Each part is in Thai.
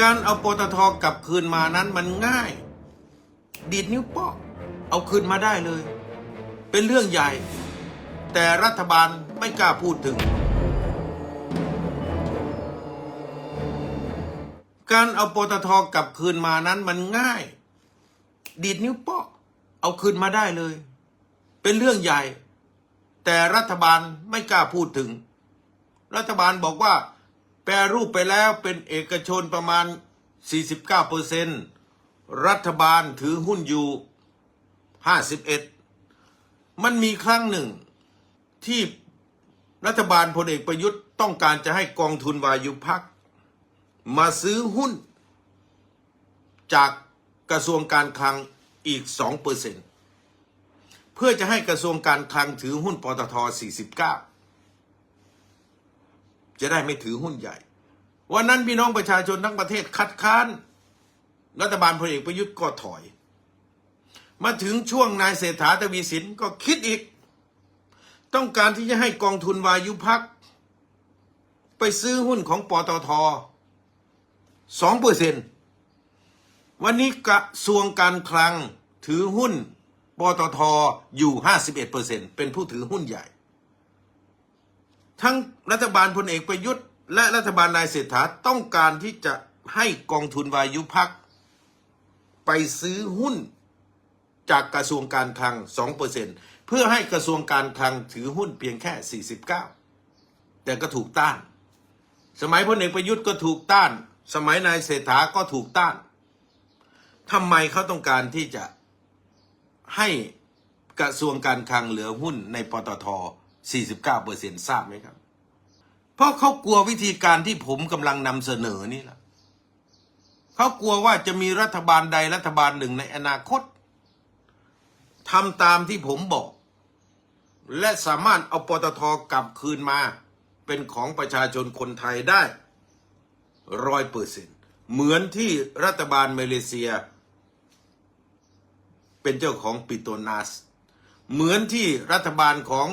การเอาปตทกลับคืนมานั้นมันง่าย ดีดนิ้วโป๊ะเอาคืนมาได้เลย เป็นเรื่องใหญ่ แต่รัฐบาลไม่กล้าพูดถึง การเอาปตทกลับคืนมานั้นมันง่าย ดีดนิ้วโป๊ะเอาคืนมาได้เลย เป็นเรื่องใหญ่ แต่รัฐบาลไม่กล้าพูดถึง รัฐบาลบอกว่า แปรรูปไปแล้วเป็นเอกชนประมาณ 49%รัฐบาลถือหุ้นอยู่ 51 มันมีครั้งหนึ่งที่รัฐบาลพลเอกประยุทธ์ต้องการจะให้กองทุนวายุพัก มาซื้อหุ้น จากกระทรวงการคลังอีก 2%เพื่อจะให้กระทรวงการคลังถือหุ้นปตท 49 จะได้ไม่ถือหุ้นใหญ่ วันนั้นพี่น้องประชาชนทั้งประเทศคัดค้าน รัฐบาลพลเอกประยุทธ์ก็ถอย มาถึงช่วงนายเศรษฐาทวีสินก็คิดอีก ต้องการที่จะให้กองทุนวายุพัก ไปซื้อหุ้นของปตทสองเปอร์เซ็นวันนี้กระทรวงการคลังถือหุ้นปตทอยู่ห้าสิบเอ็ดเปอร์เซ็นเป็นผู้ถือหุ้นใหญ่ ทั้งรัฐบาลพลเอกประยุทธ์ และรัฐบาลนายเศรษฐาต้องการที่จะให้กองทุนวายุพักไปซื้อหุ้นจากกระทรวงการคลัง 2%เพื่อให้กระทรวงการคลังถือหุ้นเพียงแค่ 49 แต่ก็ถูกต้าน สมัยพลเอกประยุทธ์ก็ถูกต้าน สมัยนายเศรษฐาก็ถูกต้านทำไมเขาต้องการที่จะให้กระทรวงการคลังเหลือหุ้นในปตท 49%ทราบไหมครับ เพราะเขากลัววิธีการที่ผมกำลังนำเสนอนี่แหละเขากลัวว่าจะมีรัฐบาลใดรัฐบาลหนึ่งในอนาคตทำตามที่ผมบอก และสามารถเอาปตทกลับคืนมาเป็นของประชาชนคนไทยได้ร้อยเปอร์เซ็นเหมือนที่รัฐบาลมาเลเซีย เป็นเจ้าของปิโตนัสเหมือนที่รัฐบาลของ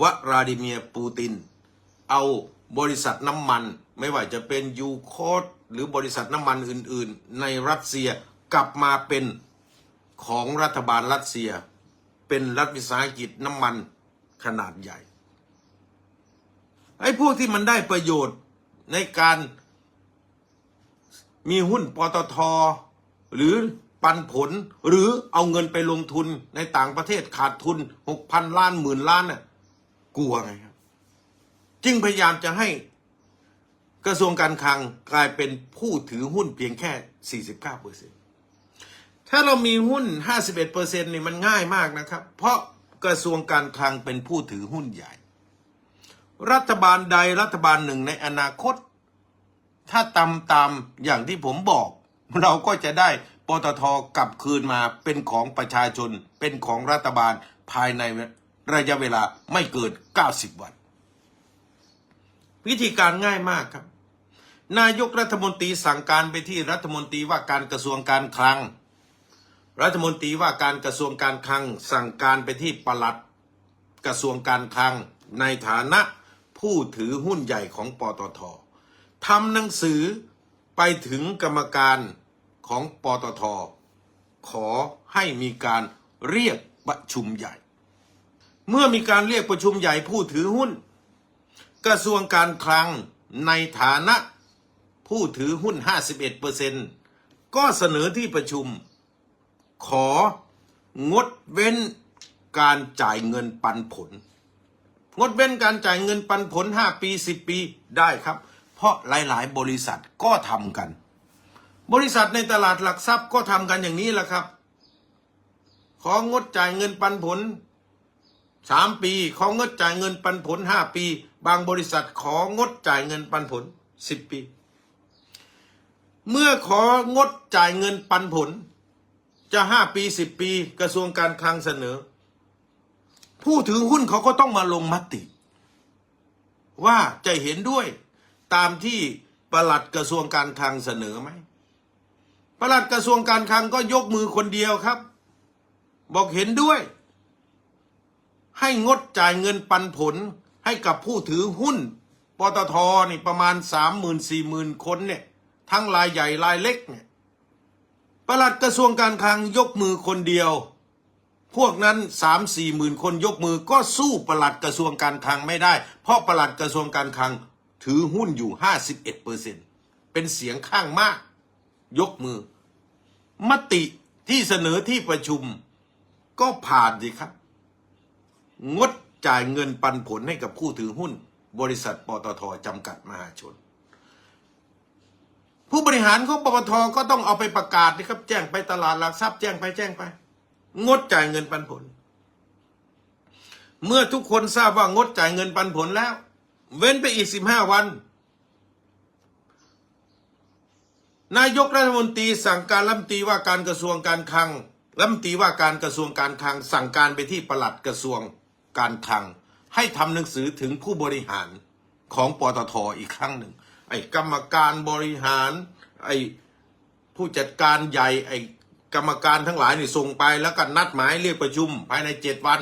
วลาดิเมียร์ปูติน เอาบริษัทน้ำมัน ไม่ว่าจะเป็นยูโคสหรือบริษัทน้ำมันอื่น ๆ ในรัสเซียกลับมาเป็นของรัฐบาลรัสเซีย เป็นรัฐวิสาหกิจน้ำมันขนาดใหญ่ ไอ้พวกที่มันได้ประโยชน์ในการมีหุ้นปตท หรือปันผลหรือเอาเงินไปลงทุนในต่างประเทศขาดทุนหกพันล้านหมื่นล้านน่ะ กลัวไงครับจึงพยายามจะให้กระทรวงการคลังกลายเป็นผู้ถือหุ้นเพียงแค่ 49เปอร์เซ็นถ้าเรามีหุ้น 51เปอร์เซ็นนี่มันง่ายมากนะครับ เพราะกระทรวงการคลังเป็นผู้ถือหุ้นใหญ่ รัฐบาลใดรัฐบาลหนึ่งในอนาคต ถ้าตามตามอย่างที่ผมบอก เราก็จะได้ปตทกลับคืนมาเป็นของประชาชนเป็นของรัฐบาลภายใน ระยะเวลาไม่เกิน 90 วัน วิธีการง่ายมากครับ นายกรัฐมนตรีสั่งการไปที่รัฐมนตรีว่าการกระทรวงการคลัง รัฐมนตรีว่าการกระทรวงการคลัง สั่งการไปที่ปลัดกระทรวงการคลัง ในฐานะผู้ถือหุ้นใหญ่ของปตททำหนังสือไปถึงกรรมการของปตทขอให้มีการเรียกประชุมใหญ่ เมื่อมีการเรียกประชุมใหญ่ผู้ถือหุ้น กระทรวงการคลังในฐานะผู้ถือหุ้น 51%ก็เสนอที่ประชุม ของดเว้นการจ่ายเงินปันผล งดเว้นการจ่ายเงินปันผล 5 ปี 10 ปีได้ครับ เพราะหลาย ๆ บริษัทก็ทำกัน บริษัทในตลาดหลักทรัพย์ก็ทำกันอย่างนี้แหละครับ ของงดจ่ายเงินปันผล สามปีของงดจ่ายเงินปันผลห้าปี บางบริษัทของดจ่ายเงินปันผลสิบปี เมื่อของดจ่ายเงินปันผล จะห้าปีสิบปี กระทรวงการคลังเสนอ ผู้ถือหุ้นเขาก็ต้องมาลงมติ ว่าจะเห็นด้วยตามที่ประหลัดกระทรวงการคลังเสนอไหมประหลัดกระทรวงการคลังก็ยกมือคนเดียวครับ บอกเห็นด้วย ให้งดจ่ายเงินปันผลให้กับผู้ถือหุ้นปตทนี่ประมาณสามหมื่นสี่หมื่นคนเนี่ยทั้งรายใหญ่รายเล็กเนี่ยประหลัดกระทรวงการคลังยกมือคนเดียว พวกนั้นสามสี่หมื่นคนยกมือก็สู้ประหลัดกระทรวงการคลังไม่ได้ เพราะประหลัดกระทรวงการคลังถือหุ้นอยู่ห้าสิบเอ็ดเปอร์เซ็นเป็นเสียงข้างมาก ยกมือ มติที่เสนอที่ประชุมก็ผ่านสิครับ งดจ่ายเงินปันผลให้กับผู้ถือหุ้น บริษัทปตทจำกัดมหาชน ผู้บริหารของปตทก็ต้องเอาไปประกาศนะครับ แจ้งไปตลาดหลักทรัพย์แจ้งไปแจ้งไป งดจ่ายเงินปันผล เมื่อทุกคนทราบว่างดจ่ายเงินปันผลแล้ว เว้นไปอีกสิบห้าวัน นายกรัฐมนตรีสั่งการรัฐมนตรีว่าการกระทรวงการคลังรัฐมนตรีว่าการกระทรวงการคลังสั่งการไปที่ปลัดกระทรวง การคลัง ให้ทำหนังสือถึงผู้บริหารของปตทอีกครั้งหนึ่ง ไอ้กรรมการบริหาร ไอ้ผู้จัดการใหญ่ ไอ้กรรมการทั้งหลายนี่ส่งไปแล้วก็นัดหมายเรียกประชุมภายในเจ็ดวัน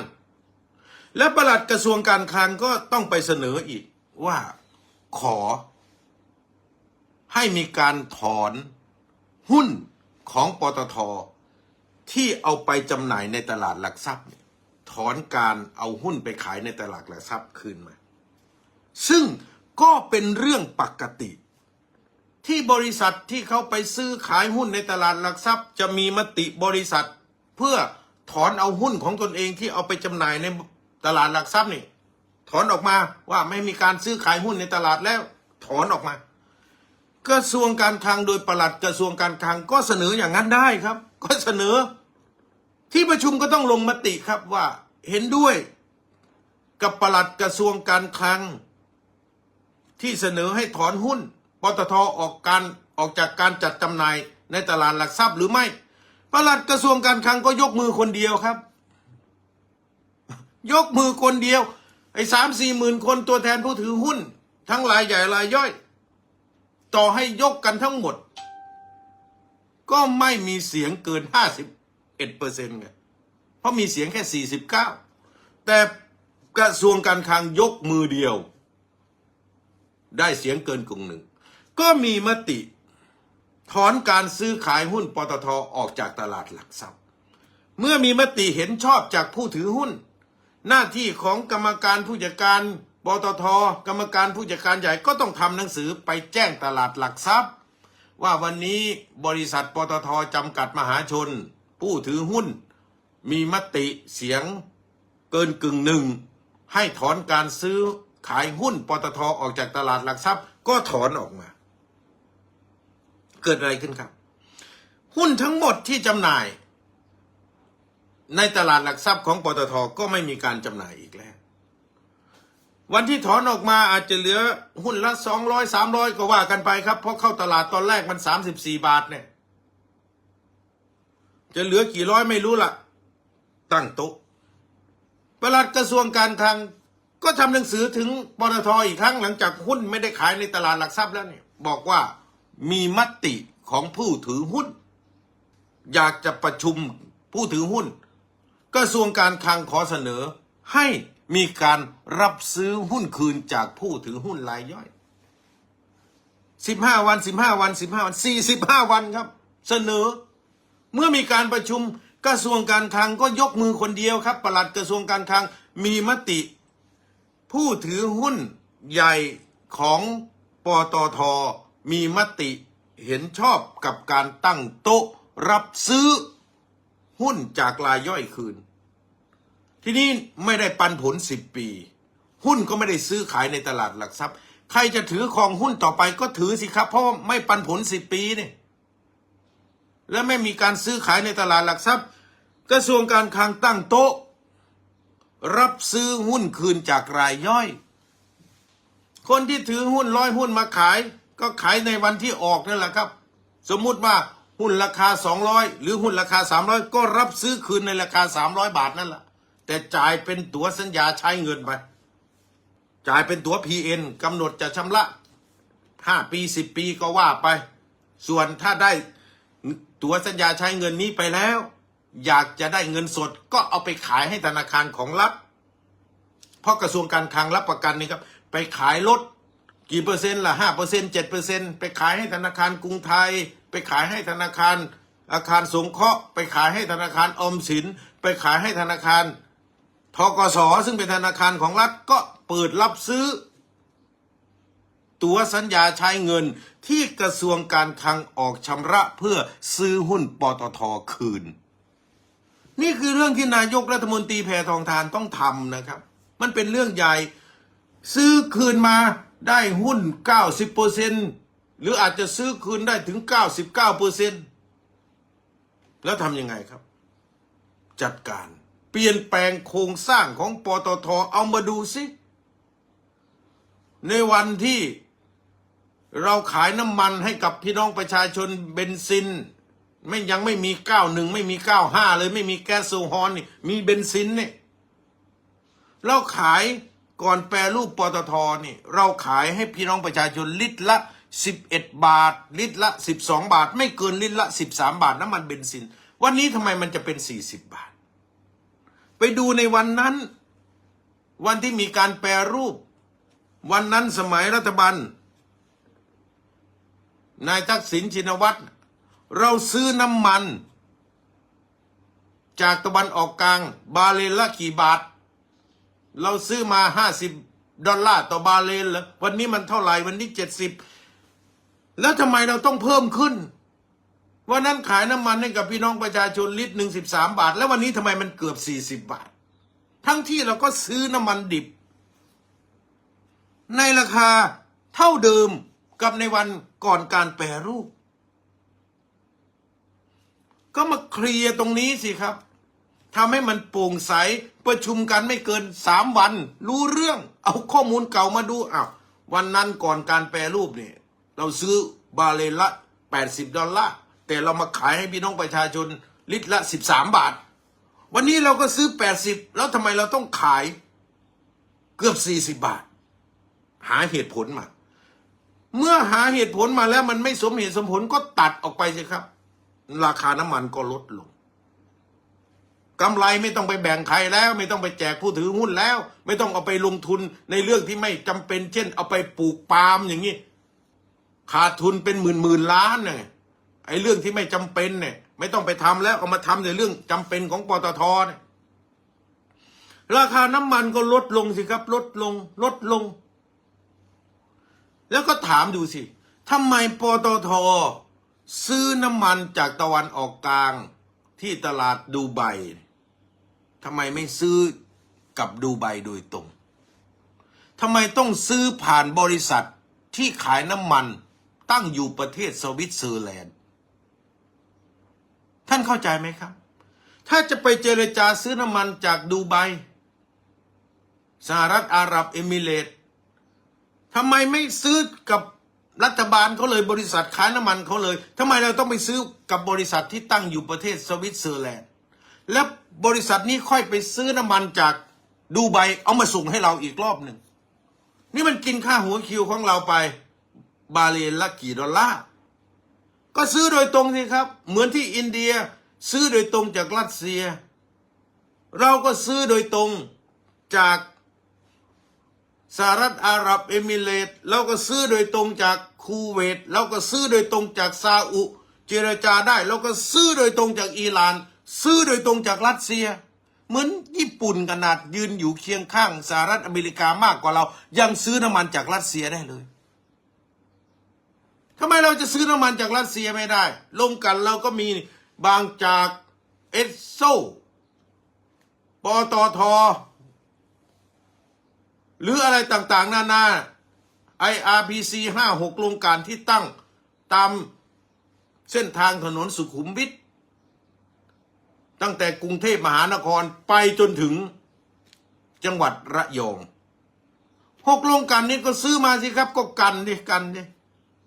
และประหลัดกระทรวงการคลังก็ต้องไปเสนออีกว่าขอ ให้มีการถอนหุ้นของปตทที่เอาไปจำหน่ายในตลาดหลักทรัพย์เนี่ย ถอนการเอาหุ้นไปขายในตลาดหลักทรัพย์คืนมา ซึ่งก็เป็นเรื่องปกติ ที่บริษัทที่เขาไปซื้อขายหุ้นในตลาดหลักทรัพย์ จะมีมติบริษัท เพื่อถอนเอาหุ้นของตนเองที่เอาไปจำหน่ายในตลาดหลักทรัพย์นี่ ถอนออกมาว่าไม่มีการซื้อขายหุ้นในตลาดแล้ว ถอนออกมา กระทรวงการคลังโดยประหลัดกระทรวงการคลังก็เสนออย่างนั้นได้ครับ ก็เสนอ ที่ประชุมก็ต้องลงมติครับว่าเห็นด้วยกับปลัดกระทรวงการคลัง ที่เสนอให้ถอนหุ้นปตทออกการออกจากการจัดจำหน่ายในตลาดหลักทรัพย์หรือไม่ปลัดกระทรวงการคลังก็ยกมือคนเดียวครับ ยกมือคนเดียว ไอ้สามสี่หมื่นคนตัวแทนผู้ถือหุ้น ทั้งรายใหญ่รายย่อย ต่อให้ยกกันทั้งหมด ก็ไม่มีเสียงเกินห้าสิบ เอ็ดเปอร์เซ็นต์ไงเพราะมีเสียงแค่สี่สิบเก้าแต่กระทรวงการคลังยกมือเดียว ได้เสียงเกินกึ่งหนึ่ง ก็มีมติ ถอนการซื้อขายหุ้นปตทออกจากตลาดหลักทรัพย์ เมื่อมีมติเห็นชอบจากผู้ถือหุ้น หน้าที่ของกรรมการผู้จัดการปตทกรรมการผู้จัดการใหญ่ก็ต้องทำหนังสือไปแจ้งตลาดหลักทรัพย์ ว่าวันนี้บริษัทปตทจำกัดมหาชน ผู้ถือหุ้น มีมติเสียงเกินกึ่งหนึ่ง ให้ถอนการซื้อขายหุ้นปตทออกจากตลาดหลักทรัพย์ ก็ถอนออกมา เกิดอะไรขึ้นครับ หุ้นทั้งหมดที่จำหน่าย ในตลาดหลักทรัพย์ของปตทก็ไม่มีการจำหน่ายอีกแล้ว วันที่ถอนออกมาอาจจะเหลือหุ้นละสองร้อยสามร้อยก็ว่ากันไปครับ เพราะเข้าตลาดตอนแรกมันสามสิบสี่บาทเนี่ย จะเหลือกี่ร้อยไม่รู้ละตั้งโต๊ะประลัดกระทรวงการคลัง ก็ทำหนังสือถึงปตทอีกครั้งหลังจากหุ้นไม่ได้ขายในตลาดหลักทรัพย์แล้วเนี่ย บอกว่ามีมติของผู้ถือหุ้น อยากจะประชุมผู้ถือหุ้น กระทรวงการคลังขอเสนอให้มีการรับซื้อหุ้นคืนจากผู้ถือหุ้นรายย่อยสิบห้าวันสิบห้าวันสิบห้าวันสี่สิบห้าวันครับ เสนอ เมื่อมีการประชุมกระทรวงการคลังก็ยกมือคนเดียวครับปลัดกระทรวงการคลังมีมติ ผู้ถือหุ้นใหญ่ของปตทมีมติเห็นชอบกับการตั้งโต๊ะรับซื้อหุ้นจากรายย่อยคืน ที่นี้ไม่ได้ปันผลสิบปี หุ้นก็ไม่ได้ซื้อขายในตลาดหลักทรัพย์ ใครจะถือครองหุ้นต่อไปก็ถือสิครับ เพราะไม่ปันผลสิบปีเนี่ย และไม่มีการซื้อขายในตลาดหลักทรัพย์ กระทรวงการคลังตั้งโต๊ะ รับซื้อหุ้นคืนจากรายย่อย คนที่ถือหุ้นร้อยหุ้นมาขาย ก็ขายในวันที่ออกนั่นแหละครับ สมมุติว่าหุ้นราคา 200 หรือหุ้นราคา 300 ก็รับซื้อคืนในราคา 300 บาทนั่นแหละแต่จ่ายเป็นตั๋วสัญญาใช้เงินไปจ่ายเป็นตั๋ว PN กำหนดจะชำระ 5 ปี 10 ปีก็ว่าไป ส่วนถ้าได้ ตัวสัญญาใช้เงินนี้ไปแล้ว อยากจะได้เงินสดก็เอาไปขายให้ธนาคารของรัฐเพราะกระทรวงการคลังรับประกันนี่ครับ ไปขายรถกี่เปอร์เซ็นต์ล่ะห้าเปอร์เซ็นต์เจ็ดเปอร์เซ็นต์ไปขายให้ธนาคารกรุงไทย ไปขายให้ธนาคาร อาคารสงเคราะห์ไปขายให้ธนาคารออมสิน ไปขายให้ธนาคารทกสซึ่งเป็นธนาคารของรัฐก็เปิดรับซื้อ ตัวสัญญาใช้เงิน ที่กระทรวงการคลังออกชำระเพื่อซื้อหุ้นปตทคืน นี่คือเรื่องที่นายกรัฐมนตรีแพทองทานต้องทำนะครับ มันเป็นเรื่องใหญ่ซื้อคืนมาได้หุ้น 90%หรืออาจจะซื้อคืนได้ถึง 99%แล้วทำยังไงครับ จัดการเปลี่ยนแปลงโครงสร้างของปตทเอามาดูสิในวันที่ เราขายน้ำมันให้กับพี่น้องประชาชนเบนซิน ไม่ยังไม่มี91ไม่มี95เลยไม่มีแก๊สโซฮอลนี่มีเบนซินเนี่ยเราขายก่อนแปรรูปปตทนี่เราขายให้พี่น้องประชาชนลิตรละ11บาท ลิตรละ12บาท ไม่เกินลิตรละ13บาทน้ำมันเบนซิน วันนี้ทำไมมันจะเป็น40บาท ไปดูในวันนั้น วันที่มีการแปรรูป วันนั้นสมัยรัฐบาล นายทักษิณชินวัตร เราซื้อน้ำมัน จากตะวันออกกลาง บาเลนละกี่บาท เราซื้อมาห้าสิบดอลลาร์ต่อบาเลนเหรอวันนี้มันเท่าไหร่วันนี้เจ็ดสิบแล้วทำไมเราต้องเพิ่มขึ้นวันนั้นขายน้ำมันให้กับพี่น้องประชาชนลิตรหนึ่งสิบสามบาท แล้ววันนี้ทำไมมันเกือบสี่สิบบาท ทั้งที่เราก็ซื้อน้ำมันดิบ ในราคาเท่าเดิม กับในวันก่อนการแปรรูป ก็มาเคลียร์ตรงนี้สิครับทำให้มันโปร่งใสประชุมกันไม่เกินสามวัน รู้เรื่อง เอาข้อมูลเก่ามาดูอ้าววันนั้นก่อนการแปรรูปเนี่ย เราซื้อบาเลนละ80ดอลลาร์แต่เรามาขายให้พี่น้องประชาชนลิตรละ13บาท วันนี้เราก็ซื้อ80แล้วทำไมเราต้องขายเกือบ40บาท หาเหตุผลมา เมื่อหาเหตุผลมาแล้วมันไม่สมเหตุสมผลก็ตัดออกไปสิครับ ราคาน้ำมันก็ลดลงกำไรไม่ต้องไปแบ่งใครแล้ว ไม่ต้องไปแจกผู้ถือหุ้นแล้ว ไม่ต้องเอาไปลงทุนในเรื่องที่ไม่จำเป็น เช่น เอาไปปลูกปาล์มอย่างนี้ขาดทุนเป็นหมื่นหมื่นล้านเนี่ยไอ้เรื่องที่ไม่จำเป็นเนี่ยไม่ต้องไปทำแล้วเอามาทำในเรื่องจำเป็นของปตทเนี่ยราคาน้ำมันก็ลดลงสิครับ ลดลง ลดลง แล้วก็ถามดูสิทำไมปตท ซื้อน้ำมันจากตะวันออกกลางที่ตลาดดูไบทำไมไม่ซื้อกับดูไบโดยตรงทำไมต้องซื้อผ่านบริษัทที่ขายน้ำมันตั้งอยู่ประเทศสวิตเซอร์แลนด์ ท่านเข้าใจไหมครับ ถ้าจะไปเจรจาซื้อน้ำมันจากดูไบสหรัฐอาหรับเอมิเรตส์ ทำไมไม่ซื้อกับรัฐบาลเขาเลยบริษัทขาน้ำมันเขาเลยทำไมเราต้องไปซื้อกับบริษัทที่ตั้งอยู่ประเทศสวิตเซอร์แลนด์แล้วบริษัทนี้ค่อยไปซื้อน้ำมันจากดูไบเอามาส่งให้เราอีกรอบหนึ่งนี่มันกินค่าหัวคิวของเราไป บาเลนละกี่ดอลลาร์ก็ซื้อโดยตรงสิครับ เหมือนที่อินเดียซื้อโดยตรงจากรัสเซีย เราก็ซื้อโดยตรงจาก สหรัฐอาหรับเอมิเรต์เราก็ซื้อโดยตรงจากคูเวตเราก็ซื้อโดยตรงจากซาอุเจรจาได้เราก็ซื้อโดยตรงจากอิหร่าน ซื้อโดยตรงจากรัสเซีย เหมือนญี่ปุ่นขนาดยืนอยู่เคียงข้างสหรัฐอเมริกามากกว่าเรา ยังซื้อน้ำมันจากรัสเซียได้เลยทำไมเราจะซื้อน้ำมันจากรัสเซียไม่ได้ลงกันเราก็มีบางจากเอสโซปตท หรืออะไรต่างๆ นานา IRPC ห้าหกโรงการที่ตั้งตามเส้นทางถนนสุขุมวิทตั้งแต่กรุงเทพมหานครไปจนถึงจังหวัดระยองหกโรงการนี้ก็ซื้อมาสิครับก็กันดิกันดิ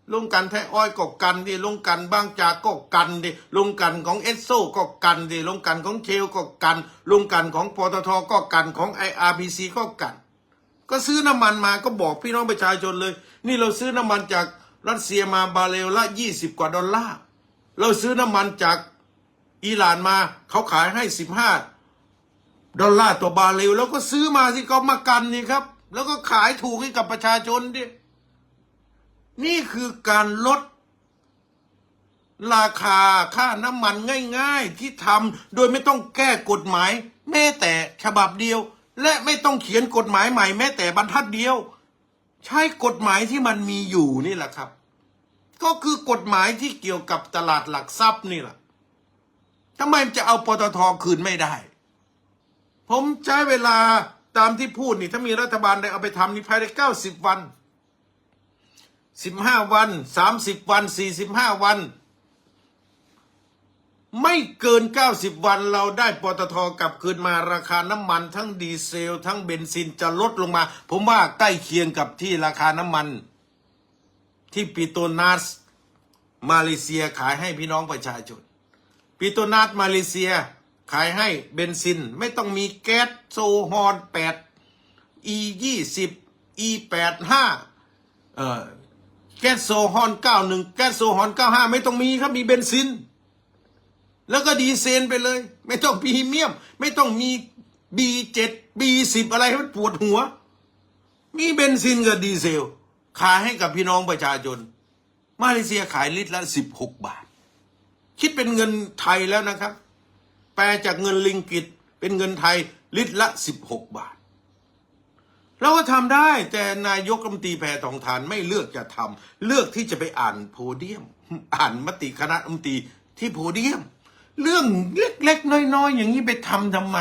โรงกันแท้อ้อยก็กันดิโรงกันบางจากก็กันดิโรงกันของเอสโซก็กันดิโรงกันของเคลก็กันโรงกันของปตทก็กันของ IRPC ก็กัน ก็ซื้อน้ำมันมาก็บอกพี่น้องประชาชนเลย นี่เราซื้อน้ำมันจากรัสเซียมาบาเรลละยี่สิบกว่าดอลลาร์เราซื้อน้ำมันจากอิหร่านมาเขาขายให้สิบห้าดอลลาร์ต่อบาเรลแล้วก็ซื้อมาสิเขามากันนี่ครับ แล้วก็ขายถูกให้กับประชาชนดินี่คือการลดราคาค่าน้ำมันง่าย ๆ ที่ทำโดยไม่ต้องแก้กฎหมาย แม้แต่ฉบับเดียว และไม่ต้องเขียนกฎหมายใหม่แม้แต่บรรทัดเดียว ใช้กฎหมายที่มันมีอยู่นี่แหละครับ ก็คือกฎหมายที่เกี่ยวกับตลาดหลักทรัพย์นี่แหละทำไมจะเอาปตทคืนไม่ได้ ผมใช้เวลาตามที่พูดนี่ถ้ามีรัฐบาลได้เอาไปทำนี่ภายในเก้าสิบวันสิบห้าวันสามสิบวันสี่สิบห้าวัน ไม่เกิน 90 วันเราได้ปตทกลับคืนมาราคาน้ำมันทั้งดีเซล ทั้งเบนซินจะลดลงมา ผมว่าใกล้เคียงกับที่ราคาน้ำมัน ที่ปิโตรนัสมาเลเซียขายให้พี่น้องประชาชนปิโตรนัสมาเลเซียขายให้เบนซินไม่ต้องมีแก๊สโซฮอล8 e 20 e 85เอ่อแก๊สโซฮอล91 แก๊สโซฮอล95 ไม่ต้องมีครับมีเบนซิน แล้วก็ดีเซนไปเลย ไม่ต้องพรีเมียม ไม่ต้องมี B7 B10 อะไรให้มันปวดหัว มีเบนซินกับดีเซล ขายให้กับพี่น้องประชาชน มาเลเซียขายลิตรละ 16 บาท คิดเป็นเงินไทยแล้วนะครับ แปลจากเงินลิงกิตเป็นเงินไทยลิตรละ 16 บาทเราก็ทำได้แต่นายกรัฐมนตรีแพทองทานไม่เลือกจะทำเลือกที่จะไปอ่านโพเดียม อ่านมติคณะรัฐมนตรีที่โพเดียม เรื่องเล็กๆน้อยๆอย่างนี้ไปทำทำไม